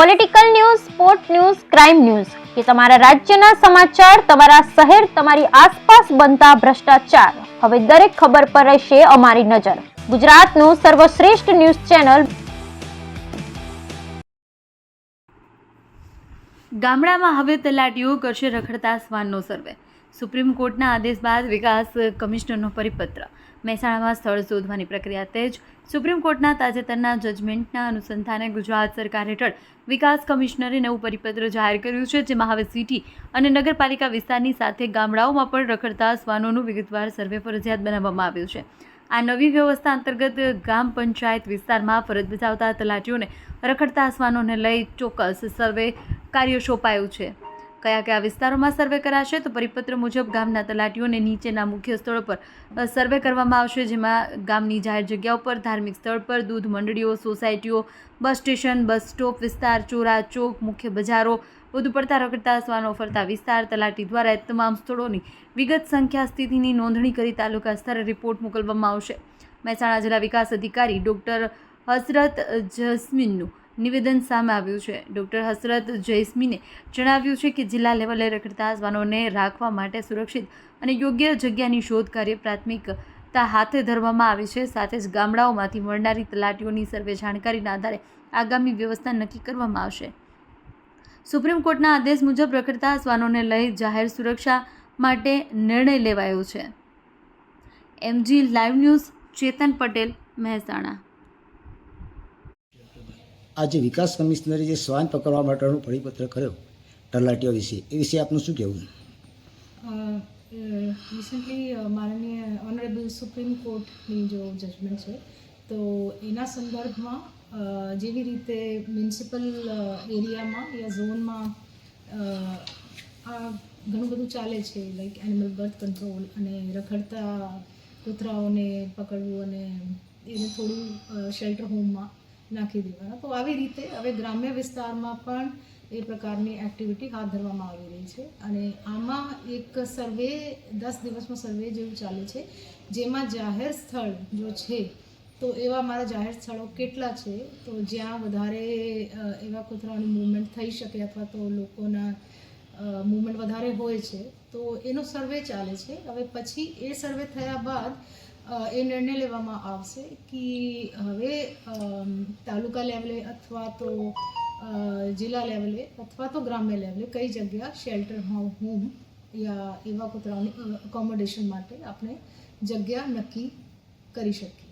Political news sport news crime news કે તમારા રાજ્યના સમાચાર, તમારા શહેર, તમારી આસપાસ બનતા ભ્રષ્ટાચાર. હવે દરેક ખબર પર રહેશે અમારી નજર. ગુજરાતનું સર્વશ્રેષ્ઠ ન્યૂઝ ચેનલ. ગામડામાં હવે તલાટીઓ કરશે રખડતા શ્વાનનો સર્વે. સુપ્રીમ કોર્ટના આદેશ બાદ વિકાસ કમિશનરનો પરિપત્ર. મહેસાણામાં સ્થળ શોધવાની પ્રક્રિયા તેજ. સુપ્રીમ કોર્ટના તાજેતરના જજમેન્ટના અનુસંધાને ગુજરાત સરકાર હેઠળ વિકાસ કમિશનરે નવું પરિપત્ર જાહેર કર્યું છે, જેમાં હવે સિટી અને નગરપાલિકા વિસ્તારની સાથે ગામડાઓમાં પણ રખડતા શ્વાનોનું વિગતવાર સર્વે ફરજિયાત બનાવવામાં આવ્યું છે. આ નવી વ્યવસ્થા અંતર્ગત ગ્રામ પંચાયત વિસ્તારમાં ફરજ બજાવતા તલાટીઓને રખડતા શ્વાનોને લઈ ચોક્કસ સર્વે કાર્ય સોંપાયું છે. કયા કયા વિસ્તારોમાં સર્વે કરાશે તો પરિપત્ર મુજબ ગામના તલાટીઓને નીચેના મુખ્ય સ્થળો પર સર્વે કરવામાં આવશે, જેમાં ગામની જાહેર જગ્યાઓ પર, ધાર્મિક સ્થળ પર, દૂધ મંડળીઓ, સોસાયટીઓ, બસ સ્ટેશન, બસ સ્ટોપ વિસ્તાર, ચોરા ચોક, મુખ્ય બજારો, વધુ પડતા રખડતા શ્વાનો ફરતા વિસ્તાર, તલાટી દ્વારા તમામ સ્થળોની વિગત સંખ્યા, સ્થિતિની નોંધણી કરી તાલુકા સ્તરે રિપોર્ટ મોકલવામાં આવશે. મહેસાણા જિલ્લા વિકાસ અધિકારી ડૉક્ટર હસરત જસ્મીનનું નિવેદન સામે આવ્યું છે. ડૉક્ટર હસરત જૈસ્મીને જણાવ્યું છે કે જિલ્લા લેવલે રખડતા શ્વાનોને રાખવા માટે સુરક્ષિત અને યોગ્ય જગ્યાની શોધ કાર્ય પ્રાથમિકતા હાથે ધરવામાં આવી છે. સાથે જ ગામડાઓમાંથી મળનારી તલાટીઓની સર્વે જાણકારીના આધારે આગામી વ્યવસ્થા નક્કી કરવામાં આવશે. સુપ્રીમ કોર્ટના આદેશ મુજબ રખડતા શ્વાનોને લઈ જાહેર સુરક્ષા માટે નિર્ણય લેવાયો છે. MG live news Chetan Patel, Mehsana. આજે વિકાસ કમિશનરે જે શ્વાન પકડવા માટેનો પરિપત્ર કર્યો તલાટીઓ વિશે, એ વિશે આપનું શું કહેવું? રિસન્ટલી માનનીય ઓનરેબલ સુપ્રીમ કોર્ટની જો જજમેન્ટ છે, તો એના સંદર્ભમાં જેવી રીતે મ્યુનિસિપલ એરિયામાં યા ઝોનમાં આ ઘણું બધું ચાલે છે લાઈક એનિમલ બર્થ કંટ્રોલ અને રખડતા કૂતરાઓને પકડવું અને એને થોડું શેલ્ટર હોમમાં નાખી દેવાના. તો આવી રીતે હવે ગ્રામ્ય વિસ્તારમાં પણ એ પ્રકારની એક્ટિવિટી હાથ ધરવામાં આવી રહી છે. અને આમાં એક સર્વે દસ દિવસનો સર્વે જેવું ચાલે છે. જેમાં જાહેર સ્થળ જો છે, તો એવા મારા જાહેર સ્થળો કેટલા છે? તો જ્યાં વધારે એવા કૂતરાઓની મૂવમેન્ટ થઈ શકે અથવા તો લોકોના મૂવમેન્ટ વધારે હોય છે. તો એનો સર્વે ચાલે છે. હવે પછી એ સર્વે થયા બાદ એ નિર્ણય લેવામાં આવશે કે હવે તાલુકા લેવલે અથવા તો જિલ્લા લેવલે અથવા તો ગ્રામ્ય લેવલે કઈ જગ્યા શેલ્ટર હોમ યા એવા કૂતરાઓની અકોમોડેશન માટે આપણે જગ્યા નક્કી કરી શકીએ.